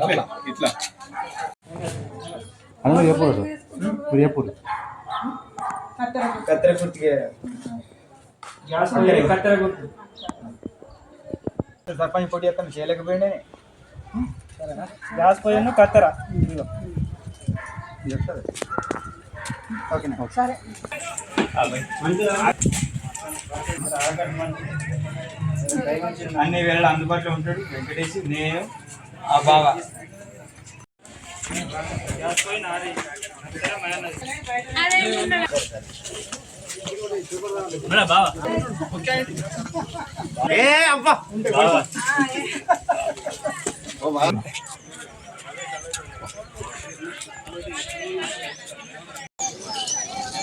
ఇట్లా ఇట్లా అందులో చెప్పకూడదు మీరు చెప్పకూడదు కత్తెర గుర్తుకే. కత్తెర గుర్తు. సర్పంచ్ పోటీ చేస్తాను చేయలేకపోయిండే గ్యాస్ పోయాను కత్తెర. ఓకేనా సరే అన్ని వేళ అందుబాటులో ఉంటాడు వెంకటేష్ నేను ఆ బావ. ఏ అబ్బా.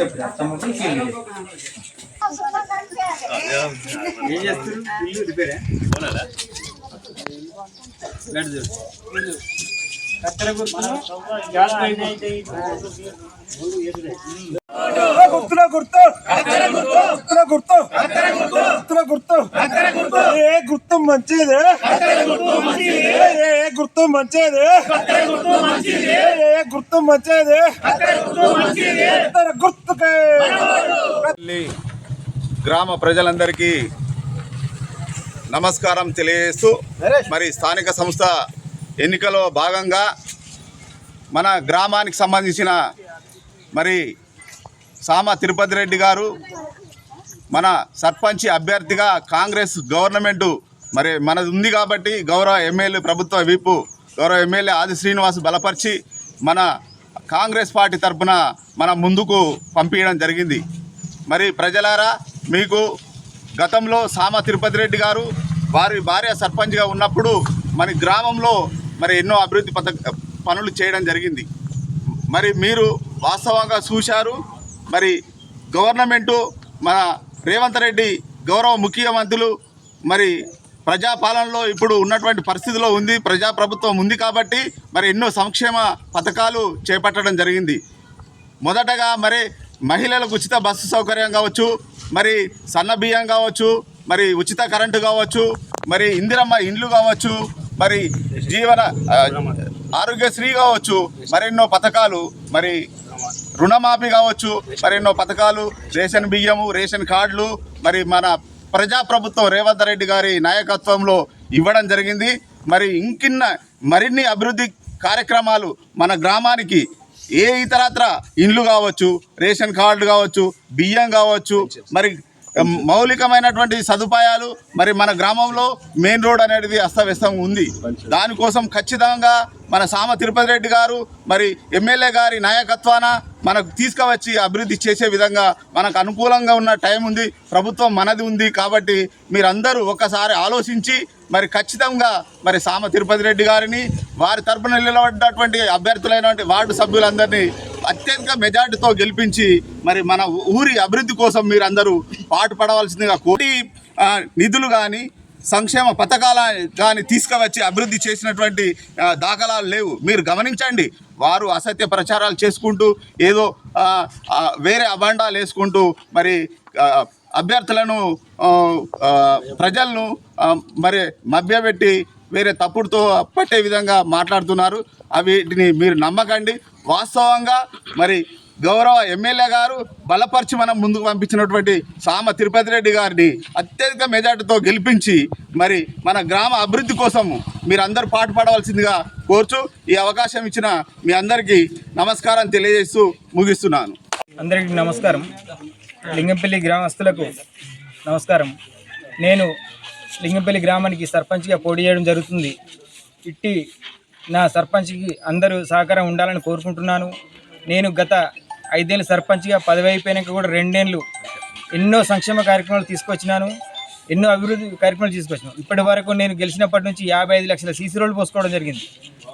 చెప్పు అత్తమ్మకి ఫీల్ ఏం చేస్తారు ఇల్లు రిపేరే? నడు కత్తెర గుర్తు గ్యాస్ పైన గుర్తుల గుర్తు. గుర్తుల గుర్తు. గుర్తు. ఏ గుర్తు మంచిది. ఏ గుర్తు మంచిది. ఏ గుర్తు మంచిది. గుర్తుకే. ఢిల్లీ గ్రామ ప్రజలందరికీ నమస్కారం తెలియజేస్తూ మరి స్థానిక సంస్థ ఎన్నికలో భాగంగా మన గ్రామానికి సంబంధించిన మరి సామ తిరుపతి రెడ్డి గారు మన సర్పంచ్ అభ్యర్థిగా కాంగ్రెస్ గవర్నమెంట్ మరి మనది ఉంది కాబట్టి గౌరవ ఎమ్మెల్యే ప్రభుత్వ వీపు గౌరవ ఎమ్మెల్యే ఆది శ్రీనివాస్ బలపరిచి మన కాంగ్రెస్ పార్టీ తరఫున మన ముందుకు పంపించడం జరిగింది. మరి ప్రజలారా మీకు గతంలో సామ తిరుపతి రెడ్డి గారు వారి భార్య సర్పంచ్గా ఉన్నప్పుడు మన గ్రామంలో మరి ఎన్నో అభివృద్ధి పథక పనులు చేయడం జరిగింది. మరి మీరు వాస్తవంగా చూశారు. మరి గవర్నమెంటు మన రేవంత్ రెడ్డి గౌరవ ముఖ్యమంత్రులు మరి ప్రజాపాలనలో ఇప్పుడు ఉన్నటువంటి పరిస్థితిలో ఉంది ప్రజాప్రభుత్వం ఉంది కాబట్టి మరి ఎన్నో సంక్షేమ పథకాలు చేపట్టడం జరిగింది. మొదటగా మరి మహిళలకు ఉచిత బస్సు సౌకర్యం కావచ్చు మరి సన్న బియ్యం కావచ్చు మరి ఉచిత కరెంటు కావచ్చు మరి ఇందిరమ్మ ఇండ్లు కావచ్చు మరి జీవన ఆరోగ్యశ్రీ కావచ్చు మరెన్నో పథకాలు మరి రుణమాఫీ కావచ్చు మరి ఎన్నో పథకాలు రేషన్ బియ్యము రేషన్ కార్డులు మరి మన ప్రజాప్రభుత్వం రేవంత్ రెడ్డి గారి నాయకత్వంలో ఇవ్వడం జరిగింది. మరి ఇంకిన్న మరిన్ని అభివృద్ధి కార్యక్రమాలు మన గ్రామానికి ఏ ఇతరత్ర ఇండ్లు కావచ్చు రేషన్ కార్డు కావచ్చు బియ్యం కావచ్చు మరి మౌలికమైనటువంటి సదుపాయాలు మరి మన గ్రామంలో మెయిన్ రోడ్ అనేది అస్తవ్యస్తం ఉంది. దానికోసం ఖచ్చితంగా మన సామ తిరుపతి రెడ్డి గారు మరి ఎమ్మెల్యే గారి నాయకత్వాన మనకు తీసుకువచ్చి అభివృద్ధి చేసే విధంగా మనకు అనుకూలంగా ఉన్న టైం ఉంది ప్రభుత్వం మనది ఉంది కాబట్టి మీరందరూ ఒక్కసారి ఆలోచించి మరి ఖచ్చితంగా మరి సామ తిరుపతి రెడ్డి గారిని వారి తరపున నిలబడ్డటువంటి అభ్యర్థులైనటువంటి వార్డు సభ్యులందరినీ అత్యధిక మెజార్టీతో గెలిపించి మరి మన ఊరి అభివృద్ధి కోసం మీరందరూ పాటు పడవలసిందిగా కోటి నిధులు కానీ సంక్షేమ పథకాల కానీ తీసుకువచ్చి అభివృద్ధి చేసినటువంటి దాఖలాలు లేవు. మీరు గమనించండి వారు అసత్య ప్రచారాలు చేసుకుంటూ ఏదో వేరే అభాండాలు వేసుకుంటూ మరి అభ్యర్థులను ప్రజలను మరి మభ్యపెట్టి వేరే తప్పుడుతో పట్టే విధంగా మాట్లాడుతున్నారు. వీటిని మీరు నమ్మకండి. వాస్తవంగా మరి గౌరవ ఎమ్మెల్యే గారు బలపరిచి మనం ముందుకు పంపించినటువంటి సామ తిరుపతి రెడ్డి గారిని అత్యధిక మెజార్టీతో గెలిపించి మరి మన గ్రామ అభివృద్ధి కోసం మీరందరూ పాటుపడవలసిందిగా కోరుచు ఈ అవకాశం ఇచ్చిన మీ అందరికీ నమస్కారం తెలియజేస్తూ ముగిస్తున్నాను. అందరికీ నమస్కారం. లింగంపల్లి గ్రామస్తులకు నమస్కారం. నేను లింగంపల్లి గ్రామానికి సర్పంచ్గా పోటీ చేయడం జరుగుతుంది. ఇట్టి నా సర్పంచ్కి అందరూ సహకారం ఉండాలని కోరుకుంటున్నాను. నేను గత ఐదేళ్ళు సర్పంచ్గా పదవి అయిపోయాక కూడా రెండేళ్ళు ఎన్నో సంక్షేమ కార్యక్రమాలు తీసుకొచ్చినాను ఎన్నో అభివృద్ధి కార్యక్రమాలు తీసుకొచ్చినాను. ఇప్పటి వరకు నేను గెలిచినప్పటి నుంచి యాభై ఐదు లక్షల సీసీ రోడ్లు పోసుకోవడం జరిగింది.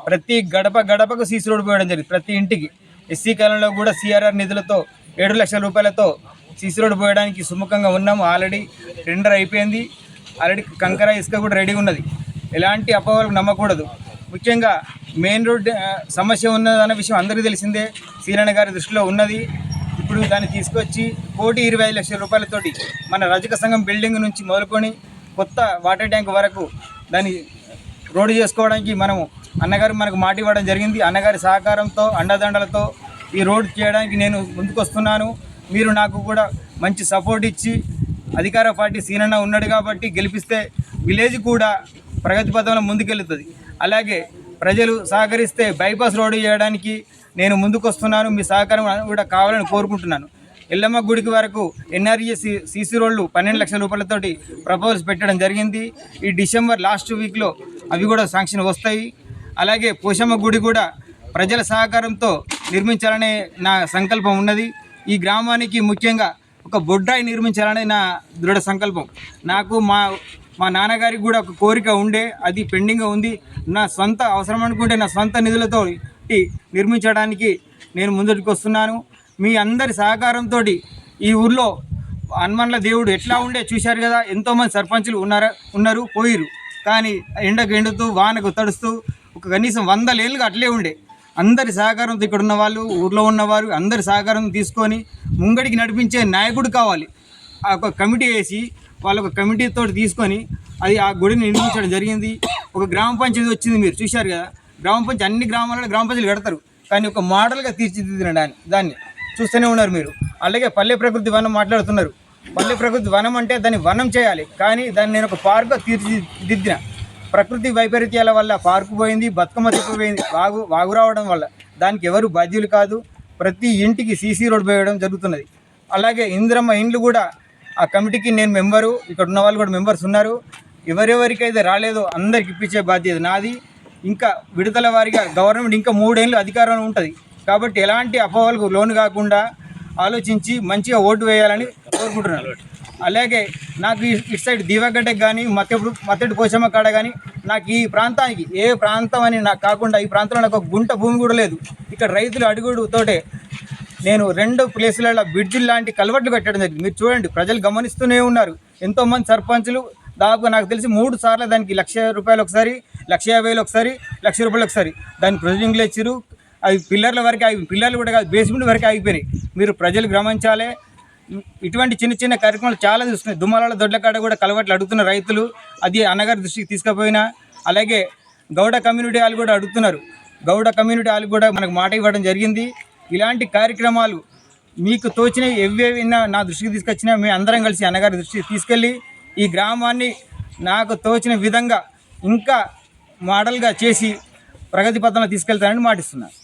ప్రతి గడప గడపకు సీసీ రోడ్డు పోయడం జరిగింది. ప్రతి ఇంటికి ఎస్సీ కాలంలో కూడా సిఆర్ఆర్ నిధులతో ఏడు లక్షల రూపాయలతో సీసీ రోడ్డు పోయడానికి సుముఖంగా ఉన్నాము. ఆల్రెడీ టెండర్ అయిపోయింది. ఆల్రెడీ కంకర ఇసుక కూడా రెడీ ఉన్నది. ఎలాంటి అపోహలకు నమ్మకూడదు. ముఖ్యంగా మెయిన్ రోడ్ సమస్య ఉన్నదన్న విషయం అందరికీ తెలిసిందే. సీరణ గారి దృష్టిలో ఉన్నది. ఇప్పుడు దాన్ని తీసుకొచ్చి కోటి ఇరవై ఐదు లక్షల రూపాయలతోటి మన రజక సంఘం బిల్డింగ్ నుంచి మొదలుకొని కొత్త వాటర్ ట్యాంక్ వరకు దాన్ని రోడ్డు చేసుకోవడానికి మనము అన్నగారు మనకు మాట ఇవ్వడం జరిగింది. అన్నగారి సహకారంతో అండదండలతో ఈ రోడ్ చేయడానికి నేను ముందుకొస్తున్నాను. మీరు నాకు కూడా మంచి సపోర్ట్ ఇచ్చి అధికార పార్టీ సీనన్న ఉన్నాడు కాబట్టి గెలిపిస్తే విలేజ్ కూడా ప్రగతి పథంలో ముందుకెళ్తుంది అలాగే ప్రజలు సహకరిస్తే బైపాస్ రోడ్డు చేయడానికి నేను ముందుకొస్తున్నాను. మీ సహకారం కూడా కావాలని కోరుకుంటున్నాను. ఎల్లమ్మ గుడికి వరకు ఎన్ఆర్ఈఎస్ సీసీ రోడ్లు పన్నెండు లక్షల రూపాయలతోటి ప్రపోజల్స్ పెట్టడం జరిగింది. ఈ డిసెంబర్ లాస్ట్ వీక్లో అవి కూడా శాంక్షన్ వస్తాయి. అలాగే పోషమ్మ గుడి కూడా ప్రజల సహకారంతో నిర్మించాలనే నా సంకల్పం ఉన్నది. ఈ గ్రామానికి ముఖ్యంగా ఒక బొడ్రాయి నిర్మించాలనే నా దృఢ సంకల్పం. నాకు మా మా నాన్నగారికి కూడా ఒక కోరిక ఉండే అది పెండింగ్గా ఉంది. నా సొంత అవసరం అనుకుంటే నా సొంత నిధులతో నిర్మించడానికి నేను ముందటికి వస్తున్నాను. మీ అందరి సహకారంతో ఈ ఊర్లో హనుమాన్ల దేవుడు ఎట్లా ఉండే చూశారు కదా ఎంతోమంది సర్పంచులు ఉన్నారు ఉన్నారు పోయిరు కానీ ఎండకు ఎండుతూ వానకు తడుస్తూ ఒక కనీసం వందల ఏళ్ళుగా అట్లే ఉండే. అందరి సహకారంతో ఇక్కడ ఉన్న వాళ్ళు ఊర్లో ఉన్నవారు అందరి సహకారం తీసుకొని ముంగడికి నడిపించే నాయకుడు కావాలి. ఆ ఒక కమిటీ వేసి వాళ్ళు ఒక కమిటీతో తీసుకొని అది ఆ గుడిని నిర్మించడం జరిగింది. ఒక గ్రామ పంచాయతీ వచ్చింది మీరు చూశారు కదా. గ్రామ పంచాయతీ అన్ని గ్రామాలలో గ్రామ పంచాయతీలు కడతారు. కానీ ఒక మోడల్గా తీర్చిదిద్దిన దాన్ని దాన్ని చూస్తూనే ఉన్నారు మీరు. అలాగే పల్లె ప్రకృతి వనం మాట్లాడుతున్నారు. పల్లె ప్రకృతి వనం అంటే దాన్ని వనం చేయాలి. కానీ దాన్ని నేను ఒక పార్క్గా తీర్చిదిద్దిన. ప్రకృతి వైపరీత్యాల వల్ల పార్కు పోయింది బతుకమ్మ చెప్పిపోయింది వాగు వాగు రావడం వల్ల. దానికి ఎవరు బాధ్యులు కాదు. ప్రతి ఇంటికి సీసీ రోడ్ పోయడం జరుగుతున్నది. అలాగే ఇందిరమ్మ ఇండ్లు కూడా ఆ కమిటీకి నేను మెంబరు ఇక్కడ ఉన్న వాళ్ళు కూడా మెంబర్స్ ఉన్నారు. ఎవరెవరికైతే రాలేదో అందరికి ఇప్పించే బాధ్యత నాది. ఇంకా విడుదల వారిగా గవర్నమెంట్ ఇంకా మూడేళ్ళు అధికారం ఉంటుంది. కాబట్టి ఎలాంటి అపోహలకు లోను కాకుండా ఆలోచించి మంచిగా ఓటు వేయాలని కోరుకుంటున్నాను. అలాగే నాకు ఇటు సైడ్ దీవగడ్డకి కానీ మత్తెప్పుడు మత్తెడు పోచమ్మ కాడ కానీ నాకు ఈ ప్రాంతానికి ఏ ప్రాంతం అని నాకు కాకుండా ఈ ప్రాంతంలో నాకు ఒక గుంట భూమి కూడా లేదు. ఇక్కడ రైతులు అడుగుడు తోటే నేను రెండు ప్లేసులలో బ్రిడ్జిల్ లాంటి కలవట్లు పెట్టడం జరిగింది. మీరు చూడండి ప్రజలు గమనిస్తూనే ఉన్నారు. ఎంతోమంది సర్పంచులు దాదాపు నాకు తెలిసి మూడు సార్లు దానికి లక్ష రూపాయలు ఒకసారి లక్ష యాభై వేలు ఒకసారి లక్ష రూపాయలు ఒకసారి దాని ప్రొసీడింగ్లు ఇచ్చారు అవి పిల్లర్ల వరకు ఆగి పిల్లర్లు కూడా కాదు బేస్మెంట్ వరకు ఆగిపోయినాయి. మీరు ప్రజలు గమనించాలి. ఇటువంటి చిన్న చిన్న కార్యక్రమాలు చాలా చూస్తున్నాయి. దుమ్మలాల దొడ్ల కాడ కూడా కలవట్లు అడుగుతున్న రైతులు అది అన్నగారి దృష్టికి తీసుకుపోయినా అలాగే గౌడ కమ్యూనిటీ వాళ్ళు కూడా అడుగుతున్నారు. గౌడ కమ్యూనిటీ వాళ్ళు కూడా మనకు మాట ఇవ్వడం జరిగింది. ఇలాంటి కార్యక్రమాలు మీకు తోచిన ఎవేవిన్నా నా దృష్టికి తీసుకొచ్చినా మేము అందరం కలిసి అన్నగారి దృష్టికి తీసుకెళ్ళి ఈ గ్రామాన్ని నాకు తోచిన విధంగా ఇంకా మోడల్గా చేసి ప్రగతి పథంలో తీసుకెళ్తానని మాటిస్తున్నాను